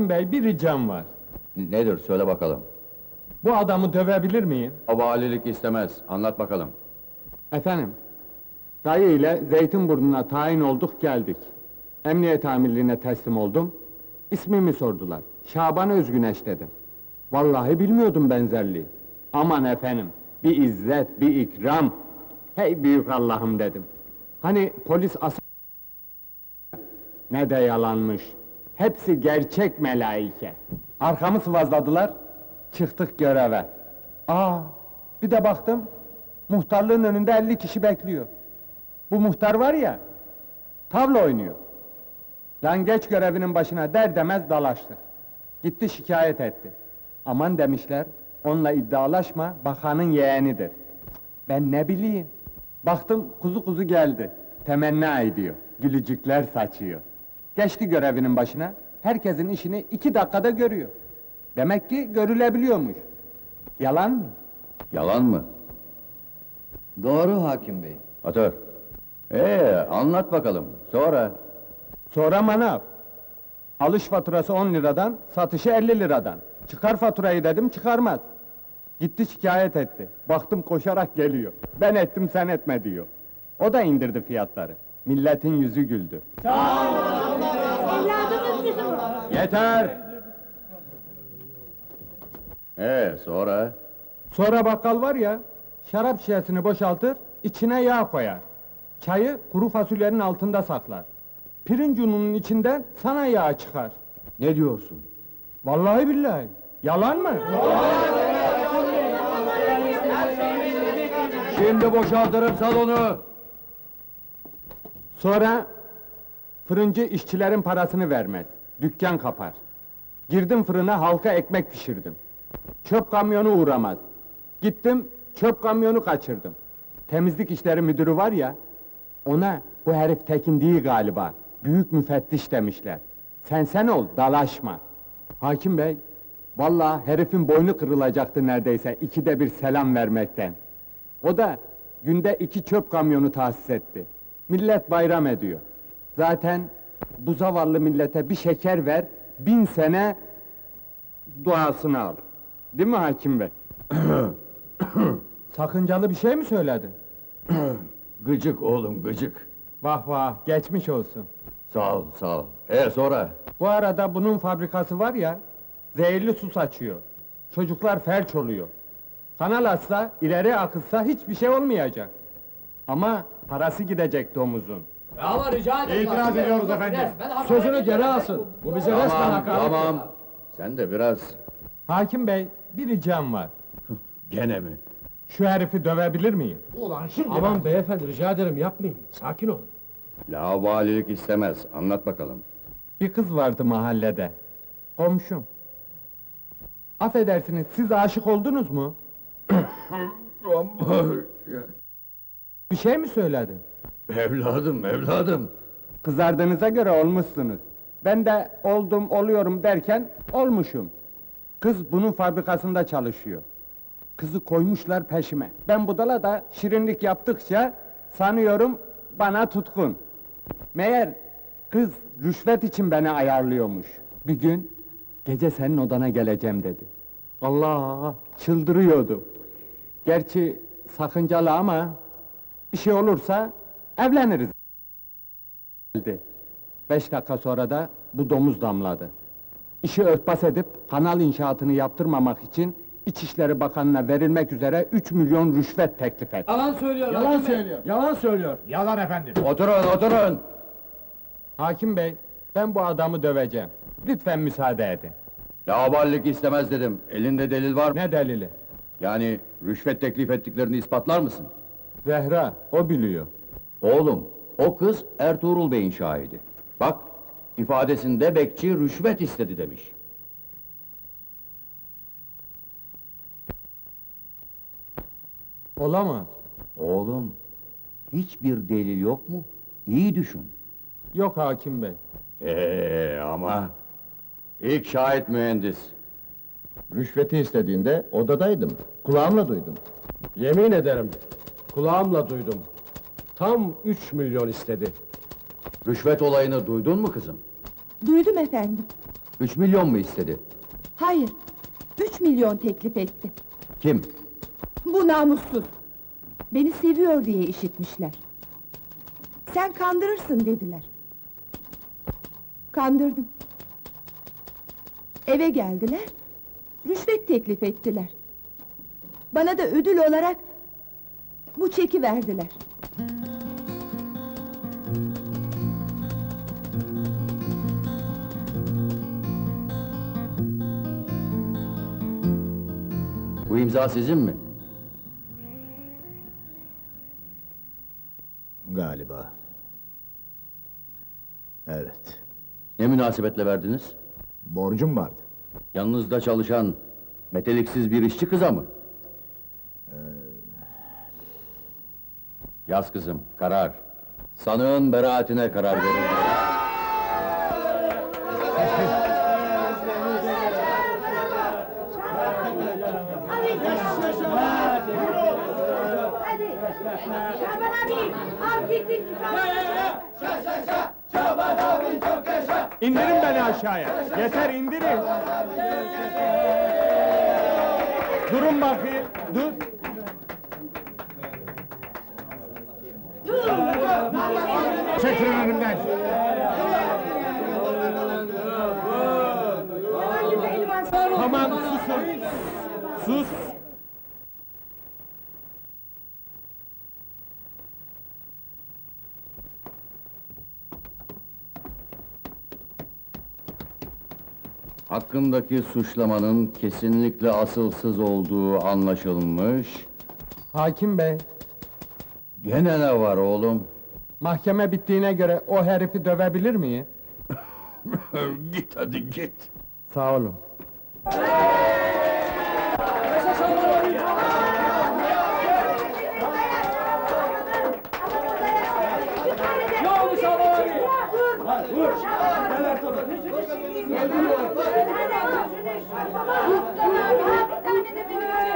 Hakim bey bir ricam var. Nedir söyle bakalım. Bu adamı dövebilir miyim? O valilik istemez. Anlat bakalım. Efendim, dayı ile Zeytinburnu'na tayin olduk geldik. Emniyet amirliğine teslim oldum. İsmimi sordular. Şaban Özgüneş dedim. Vallahi bilmiyordum benzerliği. Aman efendim, bir izzet, bir ikram. Hey büyük Allah'ım dedim. Hani polis as... Ne de yalanmış. Hepsi gerçek melaike. Arkamı sıvazladılar, çıktık göreve. Aa, bir de baktım, muhtarlığın önünde 50 kişi bekliyor. Bu muhtar var ya, tavla oynuyor. Lan geç görevinin başına der demez dalaştı. Gitti şikayet etti. Aman demişler, onunla iddialaşma, bakanın yeğenidir. Ben ne bileyim. Baktım kuzu kuzu geldi. Temenni ediyor. Gülücükler saçıyor. Geçti görevinin başına. Herkesin işini iki dakikada görüyor. Demek ki görülebiliyormuş. Yalan mı? Yalan mı? Doğru hakim bey. Atör. Ee, anlat bakalım. Sonra. Sonra manav. Alış faturası 10 liradan, satışı 50 liradan. Çıkar faturayı dedim, çıkarmaz. Gitti şikayet etti. Baktım koşarak geliyor. Ben ettim sen etme diyor. O da indirdi fiyatları. Milletin yüzü güldü. O. Yeter! Ee, sonra. Sonra bakkal var ya, şarap şişesini boşaltır, içine yağ koyar. Çayı kuru fasulyenin altında saklar. Pirinç ununun içinden sana yağ çıkar. Ne diyorsun? Vallahi billahi. Yalan mı? Şimdi boşaltırım salonu. Sonra fırıncı işçilerin parasını vermez. Dükkan kapar. Girdim fırına halka ekmek pişirdim. Çöp kamyonu uğramaz. Gittim çöp kamyonu kaçırdım. Temizlik işleri müdürü var ya, ona bu herif Tekin değil galiba. Büyük müfettiş demişler. Sen sen ol, dalaşma. Hakim bey, vallahi herifin boynu kırılacaktı neredeyse ikide bir selam vermekten. O da günde iki çöp kamyonu tahsis etti. Millet bayram ediyor. Zaten bu zavallı millete bir şeker ver, bin sene duasını al. Değil mi hakim bey? Sakıncalı bir şey mi söyledin? Gıcık oğlum gıcık. Vah vah, geçmiş olsun. Sağ ol sağ ol. Ee, sonra. Bu arada bunun fabrikası var ya, zehirli su saçıyor. Çocuklar felç oluyor. Kanal açsa, ileri akıtsa hiçbir şey olmayacak. Ama parası gidecek domuzun. Ama rica ederim. İtiraz ediyoruz efendim. Sözünü geri alsın. Bu bize resmen Tamam hakaret. tamam. Sen de biraz. Hakim bey, bir ricam var. Gene mi? Şu herifi dövebilir miyim? Ulan şimdi Aman beyefendi rica ederim yapmayın. Sakin olun. Laubalilik istemez. Anlat bakalım. Bir kız vardı mahallede. Komşum. Affedersiniz, siz aşık oldunuz mu? Bir şey mi söyledin? Evladım evladım. Kızardığınıza göre olmuşsunuz. Ben de oldum, oluyorum derken olmuşum. Kız bunun fabrikasında çalışıyor. Kızı koymuşlar peşime. Ben budala da şirinlik yaptıkça sanıyorum bana tutkun. Meğer kız rüşvet için beni ayarlıyormuş. Bir gün gece senin odana geleceğim dedi. Allah çıldırıyordu. Gerçi sakıncalı ama bir şey olursa evleniriz geldi. Beş dakika sonra da bu domuz damladı. İşi örtbas edip kanal inşaatını yaptırmamak için İçişleri Bakanı'na verilmek üzere 3 milyon rüşvet teklif etti. Yalan söylüyor. Yalan hakim bey. söylüyor. Yalan söylüyor. Yalan efendim. Oturun oturun. Hakim bey, ben bu adamı döveceğim. Lütfen müsaade edin. Laubalilik istemez dedim. Elinde delil var mı? Ne delili? Yani rüşvet teklif ettiklerini ispatlar mısın? Zehra, o biliyor. Oğlum, o kız Ertuğrul Bey'in şahidi. Bak, ifadesinde bekçi rüşvet istedi demiş. Olamaz. Oğlum, hiçbir delil yok mu? İyi düşün. Yok hakim bey. Ee ama... ilk şahit mühendis. Rüşveti istediğinde odadaydım. Kulağımla duydum. Yemin ederim. Kulağımla duydum. Tam üç milyon istedi. Rüşvet olayını duydun mu kızım? Duydum efendim. Üç milyon mu istedi? Hayır, üç milyon teklif etti. Kim? Bu namussuz. Beni seviyor diye işitmişler. Sen kandırırsın dediler. Kandırdım. Eve geldiler, rüşvet teklif ettiler. Bana da ödül olarak bu çeki verdiler. Bu imza sizin mi? Galiba. Evet. Ne münasebetle verdiniz? Borcum vardı. Yanınızda çalışan meteliksiz bir işçi kıza mı? Yaz kızım, karar. Sanığın beraatine karar verin. Şaban abi, al gittik. İndirin beni aşağıya. Yeter indirin. Durun bakayım. Dur. Çekilin önümden. Tamam susun. Sus. Hakkındaki suçlamanın kesinlikle asılsız olduğu anlaşılmış. Hakim bey, Gene ne var oğlum? mahkeme bittiğine göre o herifi dövebilir miyim? git hadi git. Sağ olun. Ne oldu Şaban abi? Dur. Mustafa abi, al bir tane de benim için.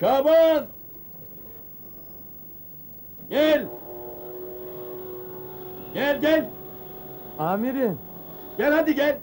Şaban! Gel! Gel gel! Amirim, Gel hadi gel!